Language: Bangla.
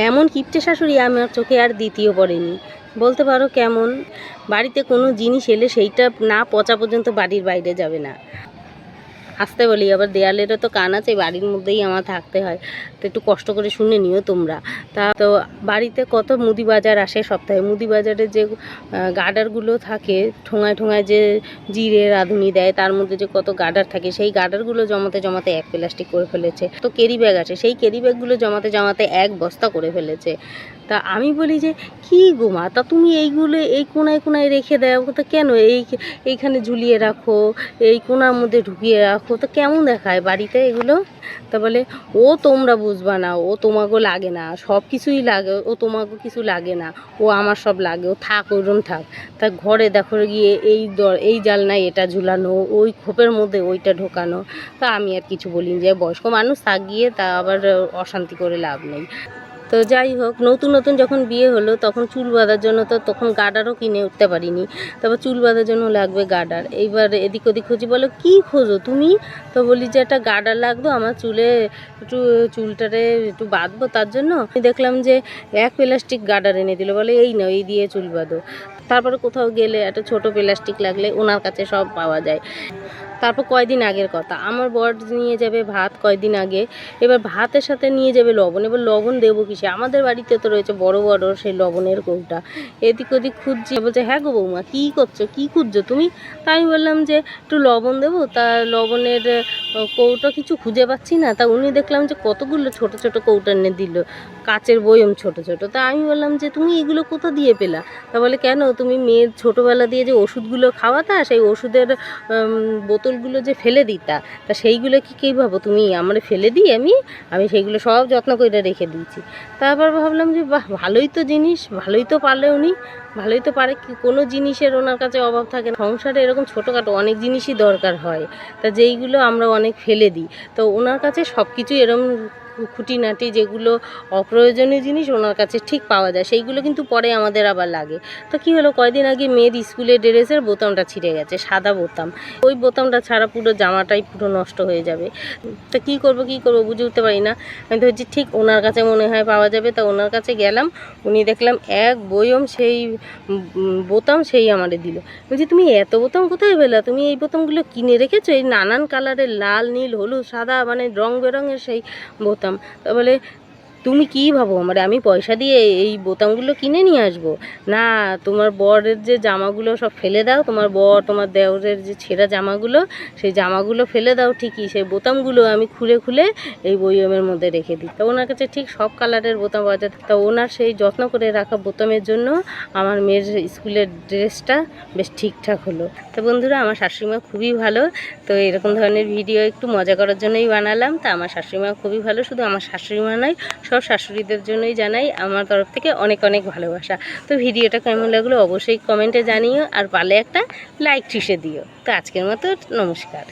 এমন কিপটে শাশুড়ি আমার চোখে আর দ্বিতীয় পড়েনি। বলতে পারো কেমন? বাড়িতে কোনো জিনিস এলে সেইটা না পচা পর্যন্ত বাড়ির বাইরে যাবে না। আসতে বলি, আবার দেয়ালেরও তো কান আছে, বাড়ির মধ্যেই আমার থাকতে হয়। তো একটু কষ্ট করে শুনে নিও তোমরা। তা তো বাড়িতে কত মুদি বাজার আসে সপ্তাহে? মুদি বাজারে যে গার্ডারগুলো থাকে, ঠোঙায় ঠোঙায় যে জিরে, রাঁধুনি দেয়, তার মধ্যে যে কত গার্ডার থাকে, সেই গার্ডারগুলো জমাতে জমাতে এক প্লাস্টিক করে ফেলেছে। তো ক্যারি ব্যাগ আছে সেই ক্যারি ব্যাগগুলো জমাতে জমাতে এক বস্তা করে ফেলেছে। তা আমি বলি যে, কি গোমা তা তুমি এইগুলো, এই কোনায় কোনায় রেখে দাও। তো কেন এই, এইখানে ঝুলিয়ে রাখো? এই কোনার মধ্যে ঢুকিয়ে রাখো? তো কেমন দেখায় বাড়িতে এগুলো? তা বলে, ও তোমরা বুঝবা না। ও তোমাকেও লাগে না। সব কিছুই লাগে। ও তোমাকে কিছু লাগে না। ও আমার সব লাগে। ও থাক ওরম থাক। তা ঘরে দেখো গিয়ে এই দর, এই জালনায় এটা ঝুলানো, ওই খোপের মধ্যে ওইটা ঢোকানো। তা আমি আর কিছু বলিনি। যে বয়স্ক মানুষ থাক গিয়ে তা আবার অশান্তি করে লাভ নেই। তো যাই হোক, নতুন নতুন যখন বিয়ে হলো, তখন চুল বাঁধার জন্য তো তখন গার্ডারও কিনে উঠতে পারিনি। তারপর চুল বাঁধার জন্য লাগবে গার্ডার এইবার এদিক ওদিক খুঁজি, বলো, কি খোঁজো তুমি? তো বলি যে, একটা গার্ডার লাগতো আমার চুলে একটু চুলটারে একটু বাঁধবো তার জন্য। দেখলাম যে, এক প্লাস্টিক গার্ডার এনে দিল। বলে, এই নাও, এই দিয়ে চুল বাঁধো। তারপরে কোথাও গেলে একটা ছোট প্লাস্টিক লাগলে ওনার কাছে সব পাওয়া যায়। তারপর কয়দিন আগের কথা। আমার বর নিয়ে যাবে ভাত কয়দিন আগে এবার ভাতের সাথে নিয়ে যাবে লবণ। এবার লবণ দেবো কিসে? আমাদের বাড়িতে তো রয়েছে বড় বড় সেই লবণের কৌটা। এদিক ওদিক খুঁজছি বলছে হ্যাঁ গো বৌমা কী করছ? কী খুঁজছো তুমি? তা আমি বললাম যে একটু লবণ দেবো? তা লবণের কৌটা কিছু খুঁজে পাচ্ছি না। তা উনি দেখলাম যে কতগুলো ছোট ছোট কৌটা এনে দিল কাচের বয়ম ছোট ছোট। তা আমি বললাম যে তুমি এগুলো কোথা দিয়ে পেলা? তা বলে কেন? তুমি মেয়ের ছোটোবেলা দিয়ে যে ওষুধগুলো খাওয়াতা সেই ওষুধের উম, বোতলগুলো যে ফেলে দিতা, তা সেইগুলো কি কী ভাবো তুমি? আমার ফেলে দিই আমি আমি সেইগুলো সব যত্ন করে রেখে দিয়েছি। তারপর ভাবলাম যে, বাহ, ভালোই তো জিনিস, ভালোই তো পারলে উনি ভালোই তো পারে কি, কোনো জিনিসের ওনার কাছে অভাব থাকে না। সংসারে এরকম ছোটোখাটো অনেক জিনিসই দরকার হয়, তা যেইগুলো আমরা অনেক ফেলে দিই। তো ওনার কাছে সব কিছুই এরম খুঁটিনাটি যেগুলো অপ্রয়োজনীয় জিনিস ওনার কাছে ঠিক পাওয়া যায়, সেইগুলো কিন্তু পরে আমাদের আবার লাগে। তো কি হলো, কয়দিন আগে মেয়ের স্কুলের ড্রেসের বোতামটা ছিঁড়ে গেছে, সাদা বোতাম। ওই বোতামটা ছাড়া পুরো জামাটাই পুরো নষ্ট হয়ে যাবে। তা কি করব কি করব বুঝে উঠতে পারি না। আমি তো হচ্ছে ঠিক ওনার কাছে মনে হয় পাওয়া যাবে। তা ওনার কাছে গেলাম, উনি দেখলাম এক বয়ম সেই বোতাম সেই আমারে দিল। বলছি, তুমি এত বোতাম কোথায় পেলা? তুমি এই বোতামগুলো কিনে রেখেছো? এই নানান কালারের লাল, নীল, হলুদ, সাদা মানে রং বেরঙের সেই বোতাম। তা বলে তুমি কি ভাবো? মানে আমি পয়সা দিয়ে এই বোতামগুলো কিনে নিয়ে আসব? না, তোমার বরের যে জামাগুলো সব ফেলে দাও। তোমার বর, তোমার দেওরের যে ছেঁড়া জামাগুলো, সেই জামাগুলো ফেলে দাও ঠিকই। সেই বোতামগুলো আমি খুলে খুলে এই বইয়মের মধ্যে রেখে দিই। তা ওনার কাছে ঠিক সব কালারের বোতাম পাওয়া যায়। তা ওনার সেই যত্ন করে রাখা বোতামের জন্য আমার মেয়ের স্কুলের ড্রেসটা বেশ ঠিকঠাক হলো। তো বন্ধুরা, আমার শাশুড়িমা খুবই ভালো। তো এরকম ধরনের ভিডিও একটু মজা করার জন্যই বানালাম। তা আমার শাশুড়িমা খুবই ভালো। শুধু আমার শাশুড়িমা নয় সব শাশুড়িদের জন্যই জানাই আমার তরফ থেকে অনেক অনেক ভালোবাসা। তো ভিডিওটা কেমন লাগল অবশ্যই কমেন্টে জানিও আর পারলে একটা লাইক টিসে দিও। তো আজকের মতো নমস্কার।